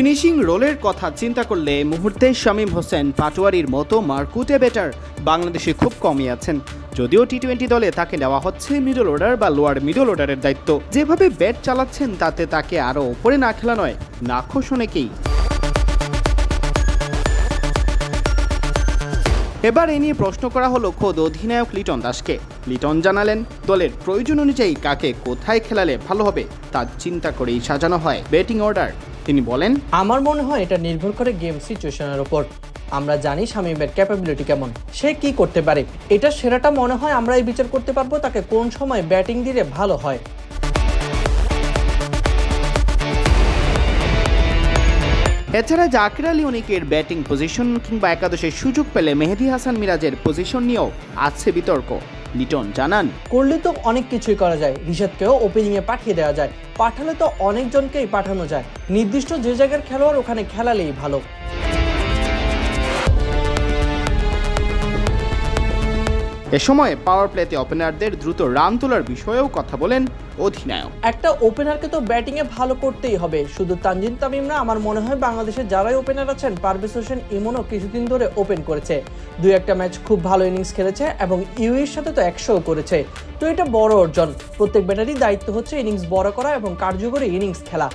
Finishing রোলের কথা চিন্তা করলে মুহূর্তে শামীম হোসেন পাটোয়ারির মতো মার্কুটে বেটার বাংলাদেশে খুব কমই আছেন। যদিও টি টোয়েন্টি দলে তাকে নেওয়া হচ্ছে মিডল অর্ডার বা লোয়ার মিডল অর্ডারের দায়িত্ব। যেভাবে ব্যাট চালাচ্ছেন তাতে তাকে আরও ওপরে না খেলা নয়, নাখোশ অনেকেই। এবার এ নিয়ে প্রশ্ন করা হলো খোদ অধিনায়ক লিটন দাসকে। লিটন জানালেন, দলের প্রয়োজন অনুযায়ী কাকে কোথায় খেলালে ভালো হবে তা চিন্তা করেই সাজানো হয়। ব্যাটিং অর্ডার তিনি বলেন আমার মনে হয় এটা নির্ভর করে গেম সিচুয়েশনের উপর। আমরা জানি শামীমের ক্যাপাবিলিটি কেমন। সে কি করতে পারে? এটা সেরাটা মনে হয় আমরা এই বিচার করতে পারব তাকে কোন সময় ব্যাটিং দিলে ভালো হয়। এছাড়া জাকির আলী অনিকের ব্যাটিং পজিশন কিংবা একাদশের সুযোগ পেলে মেহেদি হাসান মিরাজের পজিশন নিয়েও আছে বিতর্ক। লিটন জানান। করলে তো অনেক কিছুই করা যায়। রিশাদকেও ওপেনিংয়ে পাঠিয়ে দেওয়া যায়। পাঠালে তো অনেকজনকেই পাঠানো যায়। নির্দিষ্ট যে জায়গার খেলোয়াড় ওখানে খেলালেই ভালো। এ সময় পাওয়ার প্লেতে ওপেনারদের দ্রুত রান তোলার বিষয়েও কথা বলেন অধিনায়ক। একটা ওপেনারকে তো ব্যাটিংয়ে ভালো করতেই হবে। শুধু তানজিন তামিম না আমার মনে হয় বাংলাদেশের যারাই ওপেনার আছেন, পারভেজ হোসেন ইমনও কিছুদিন ধরে ওপেন করেছে। দুই একটা ম্যাচ খুব ভালো ইনিংস খেলেছে এবং ইউএর সাথে তো একশোও করেছে। তো এটা বড় অর্জন। প্রত্যেক ব্যাটারই দায়িত্ব হচ্ছে ইনিংস বড় করা এবং কার্যকরী ইনিংস খেলা।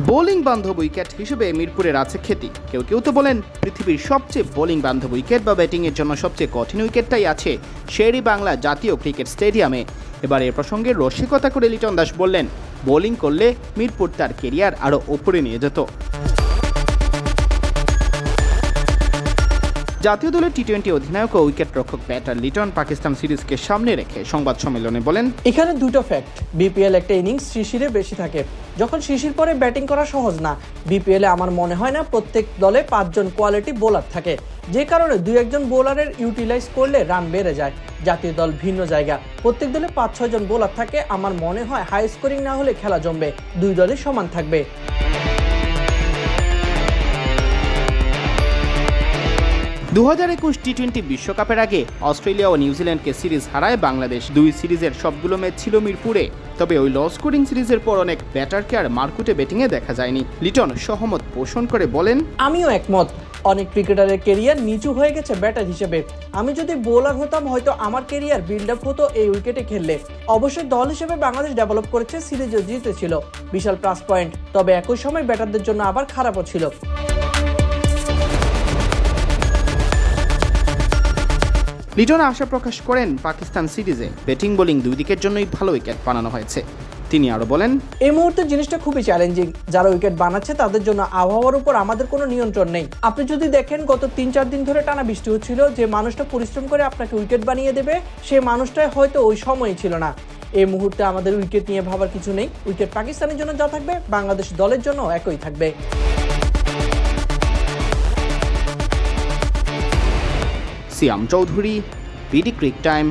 বোলিং বান্ধব উইকেট হিসেবে মিরপুরের আছে খ্যাতি কেউ কেউ তো বলেন পৃথিবীর সবচেয়ে বোলিং বান্ধব উইকেট বা ব্যাটিংয়ের জন্য সবচেয়ে কঠিন উইকেটটাই আছে শেরি বাংলা জাতীয় ক্রিকেট স্টেডিয়ামে। এবার এর প্রসঙ্গে রসিকতা করে লিটন দাস বললেন, বোলিং করলে মিরপুর তার কেরিয়ার আরও ওপরে নিয়ে যেত। জাতীয় দলের টি টোয়েন্টি অধিনায়ক ও উইকেট রক্ষক ব্যাটার লিটন পাকিস্তান সিরিজকে সামনে রেখে সংবাদ সম্মেলনে বলেন, এখানে দুটো ফ্যাক্ট বিপিএল একটা ইনিংস শিশিরে বেশি থাকে। যখন শিশির পরে ব্যাটিং করা সহজ না বিপিএলে আমার মনে হয় না প্রত্যেক দলে পাঁচজন কোয়ালিটি বোলার থাকে। যে কারণে দুই একজন বোলারের ইউটিলাইজ করলে রান বেড়ে যায়। জাতীয় দল ভিন্ন জায়গা। প্রত্যেক দলে পাঁচ ছয় জন বোলার থাকে। আমার মনে হয় হাই স্কোরিং না হলে খেলা জমবে। দুই দলই সমান থাকবে। দু হাজার একুশ টি টোয়েন্টি বিশ্বকাপের আগে অস্ট্রেলিয়া ও নিউজিল্যান্ডকে সিরিজ হারায় বাংলাদেশ। দুই সিরিজের সবগুলো ম্যাচ ছিল মিরপুরে। তবে ওই ল স্কোরিং সিরিজের পর অনেক ব্যাটারকে আর মার্কুটে ব্যাটিংয়ে দেখা যায়নি। লিটন, সহমত পোষণ করে বলেন, আমিও একমত। অনেক ক্রিকেটারের কেরিয়ার নিচু হয়ে গেছে ব্যাটার হিসেবে। আমি যদি বোলার হতাম, হয়তো আমার কেরিয়ার বিল্ড আপ হতো এই উইকেটে খেললে। অবশ্যই দল হিসেবে বাংলাদেশ ডেভেলপ করেছে, সিরিজও জিতেছিল। বিশাল প্লাস পয়েন্ট তবে একই সময় ব্যাটারদের জন্য আবার খারাপও ছিল। লিটন আশা প্রকাশ করেন পাকিস্তান সিরিজে। ব্যাটিং, বোলিং দুই দিকের জন্যই ভালো উইকেট বানানো হয়েছে। তিনি আরও বলেন, এই মুহূর্তে জিনিসটা খুবই চ্যালেঞ্জিং যারা উইকেট বানাচ্ছে, তাদের জন্য আবহাওয়ার উপর আমাদের কোনো নিয়ন্ত্রণ নেই। আপনি যদি দেখেন, গত তিন চার দিন ধরে টানা বৃষ্টি হচ্ছিল, যে মানুষটা পরিশ্রম করে আপনাকে উইকেট বানিয়ে দেবে, সে মানুষটাই হয়তো ওই সময়ই ছিল না। এই মুহূর্তে আমাদের উইকেট নিয়ে ভাবার কিছু নেই। উইকেট পাকিস্তানের জন্য যা থাকবে, বাংলাদেশ দলের জন্য একই থাকবে। Siam Chowdhury BD Cric Time